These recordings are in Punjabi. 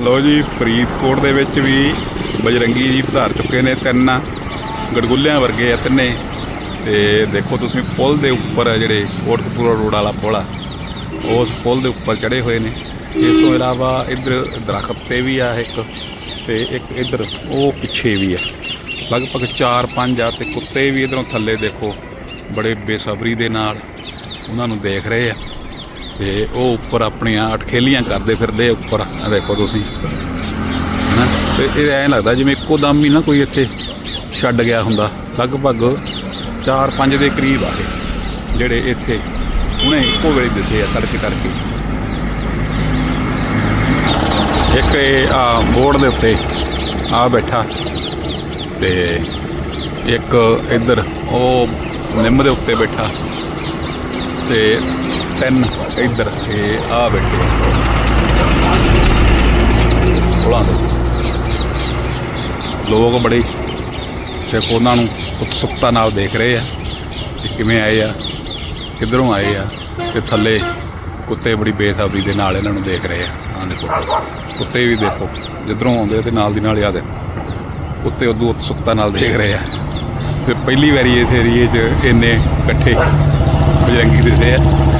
ਲੋ ਜੀ, ਫਰੀਦਕੋਟ ਦੇ ਵਿੱਚ ਵੀ ਬਜਰੰਗੀ ਜੀ ਧਾਰ ਚੁੱਕੇ ਨੇ, ਤਿੰਨ ਗੜਗੁੱਲਿਆਂ ਵਰਗੇ ਆ ਤਿੰਨੇ। ਤੇ ਦੇਖੋ ਤੁਸੀਂ, ਪੁਲ ਦੇ ਉੱਪਰ ਆ ਜਿਹੜੇ ਕੋਟਕਪੂਰਾ ਰੋਡ ਵਾਲਾ ਪੁਲ ਆ, ਉਸ ਪੁਲ ਦੇ ਉੱਪਰ ਚੜੇ ਹੋਏ ਨੇ। ਇਸ ਤੋਂ ਇਲਾਵਾ ਇੱਧਰ ਦਰਖਤ ਤੇ ਵੀ ਆ ਇੱਕ, ਤੇ ਇੱਕ ਇੱਧਰ ਉਹ ਪਿੱਛੇ ਵੀ ਆ। ਲਗਭਗ 4-5 ਆ, ਤੇ ਕੁੱਤੇ ਵੀ ਇਧਰੋਂ ਥੱਲੇ ਦੇਖੋ, ਬੜੇ ਬੇਸਬਰੀ ਦੇ ਨਾਲ ਉਹਨਾਂ ਨੂੰ ਦੇਖ ਰਹੇ ਆ। ਤੇ ਉਹ ਉੱਪਰ ਆਪਣੀਆਂ ਅਟਖੇਲੀਆਂ ਕਰਦੇ ਫਿਰਦੇ ਉੱਪਰ ਦੇਖੋ ਤੁਸੀਂ। ਹਨਾ? ਤੇ ਇਹ ਐਂ ਲੱਗਦਾ ਜਿਵੇਂ ਇੱਕੋ ਦਮ ਹੀ ਨਾ ਕੋਈ ਇੱਥੇ ਛੱਡ ਗਿਆ ਹੁੰਦਾ। ਲਗਭਗ 4-5 ਦੇ ਕਰੀਬ ਆ ਗਏ ਜਿਹੜੇ ਇੱਥੇ ਹੁਣੇ ਇੱਕੋ ਵੇਲੇ ਦਿੱਤੇ ਆ ਤੜਕੇ ਤੜਕੇ। ਇੱਕ ਇਹ ਆ ਬੋਰਡ ਦੇ ਉੱਤੇ ਆ ਬੈਠਾ ਤੇ ਇੱਕ ਇੱਧਰ ਉਹ ਨਿੰਮ ਦੇ ਉੱਤੇ ਬੈਠਾ ਤੇ ਤਿੰਨ, ਇੱਧਰ, ਇਹ ਆ ਬੈਠੇ ਉਹਨਾਂ ਦੇ। ਲੋਕ ਬੜੇ ਤੇ ਉਹਨਾਂ ਨੂੰ ਉਤਸੁਕਤਾ ਨਾਲ ਦੇਖ ਰਹੇ ਆ ਕਿ ਕਿਵੇਂ ਆਏ ਆ, ਕਿੱਧਰੋਂ ਆਏ ਆ ਤੇ ਥੱਲੇ ਕੁੱਤੇ ਬੜੀ ਬੇਸਬਰੀ ਦੇ ਨਾਲ ਇਹਨਾਂ ਨੂੰ ਦੇਖ ਰਹੇ ਆ। ਆਹ ਦੇਖੋ, ਕੁੱਤੇ ਵੀ ਦੇਖੋ, ਜਿੱਧਰੋਂ ਆਉਂਦੇ ਤੇ ਨਾਲ ਦੀ ਨਾਲ ਹੀ ਆ ਦੇ ਕੁੱਤੇ ਉਦੋਂ ਉਤਸੁਕਤਾ ਨਾਲ ਦੇਖ ਰਹੇ ਆ। ਤੇ ਪਹਿਲੀ ਵਾਰੀ ਇਸ ਏਰੀਏ 'ਚ ਇੰਨੇ ਇਕੱਠੇ ਬਜਰੰਗੀ ਦਿਸਦੇ ਆ ਆ।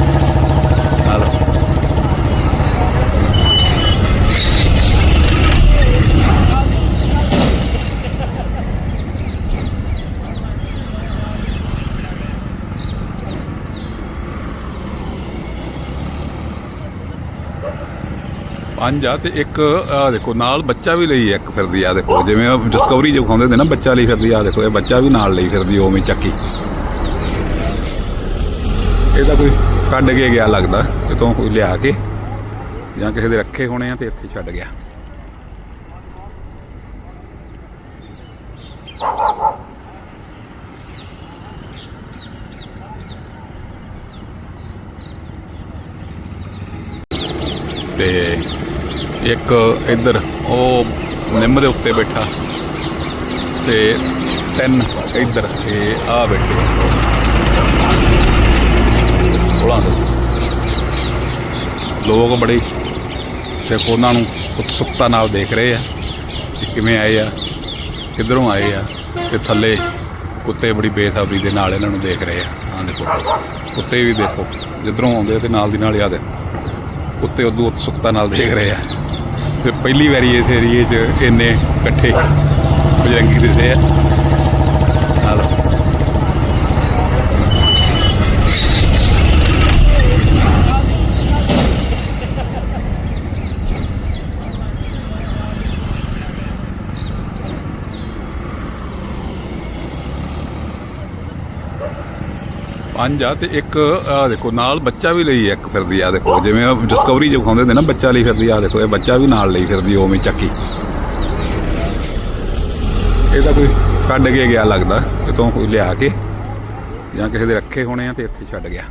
ਪੰਜ ਆ ਤੇ ਇੱਕ, ਆ ਦੇਖੋ, ਨਾਲ ਬੱਚਾ ਵੀ ਲਈ ਇੱਕ ਫਿਰਦੀ ਆ, ਦੇਖੋ, ਜਿਵੇਂ ਡਿਸਕਵਰੀ ਜੋ ਖਾਉਂਦੇ ਨੇ ਨਾ, ਬੱਚਾ ਲਈ ਫਿਰਦੀ ਆ, ਦੇਖੋ, ਇਹ ਬੱਚਾ ਵੀ ਨਾਲ ਲਈ ਫਿਰਦੀ, ਉਵੇਂ ਚੱਕੀ। ਇਹ ਤਾਂ ਕੋਈ ਕੱਢ ਕੇ ਗਿਆ ਲੱਗਦਾ, ਕਿਤੋਂ ਕੋਈ ਲਿਆ ਕੇ, ਜਾਂ ਕਿਸੇ ਦੇ ਰੱਖੇ ਹੋਣੇ ਆ ਤੇ ਇੱਥੇ ਛੱਡ ਗਿਆ। ਤੇ ਇੱਕ ਇੱਧਰ, ਉਹ ਨਿੰਮ ਦੇ ਉੱਤੇ ਬੈਠਾ। ਤੇ ਤਿੰਨ ਇੱਧਰ ਇਹ ਆ ਬੈਠੇ ਉਹਨਾਂ ਦੇ। ਲੋਕ ਬੜੇ ਤੇ ਉਹਨਾਂ ਨੂੰ ਉਤਸੁਕਤਾ ਨਾਲ ਦੇਖ ਰਹੇ ਆ ਕਿ ਕਿਵੇਂ ਆਏ ਆ, ਕਿੱਧਰੋਂ ਆਏ ਆ ਤੇ ਥੱਲੇ ਕੁੱਤੇ ਬੜੀ ਬੇਸਬਰੀ ਦੇ ਨਾਲ ਇਹਨਾਂ ਨੂੰ ਦੇਖ ਰਹੇ ਆ। ਆਹ ਦੇਖੋ, ਕੁੱਤੇ ਵੀ ਦੇਖੋ, ਜਿੱਧਰੋਂ ਆਉਂਦੇ ਤੇ ਨਾਲ ਦੀ ਨਾਲ ਹੀ ਆ ਦੇ ਉੱਤੇ ਉਦੋਂ ਉਤਸੁਕਤਾ ਨਾਲ ਦੇਖ ਰਹੇ ਆ। ਤੇ ਪਹਿਲੀ ਵਾਰੀ ਇਸ ਏਰੀਏ 'ਚ ਇੰਨੇ ਇਕੱਠੇ ਬਜਰੰਗੀ ਦਿਸਦੇ ਆ ਆ। ਪੰਜ ਆ ਤੇ ਇੱਕ, ਆ ਦੇਖੋ, ਨਾਲ ਬੱਚਾ ਵੀ ਲਈ ਇੱਕ ਫਿਰਦੀ ਆ, ਦੇਖੋ, ਜਿਵੇਂ ਡਿਸਕਵਰੀ ਜੋ ਖਾਉਂਦੇ ਨੇ ਨਾ, ਬੱਚਾ ਲਈ ਫਿਰਦੀ ਆ, ਦੇਖੋ, ਇਹ ਬੱਚਾ ਵੀ ਨਾਲ ਲਈ ਫਿਰਦੀ, ਉਵੇਂ ਚੱਕੀ। ਇਹ ਤਾਂ ਕੋਈ ਕੱਢ ਕੇ ਗਿਆ ਲੱਗਦਾ, ਕਿਤੋਂ ਕੋਈ ਲਿਆ ਕੇ, ਜਾਂ ਕਿਸੇ ਦੇ ਰੱਖੇ ਹੋਣੇ ਆ ਤੇ ਇੱਥੇ ਛੱਡ ਗਿਆ।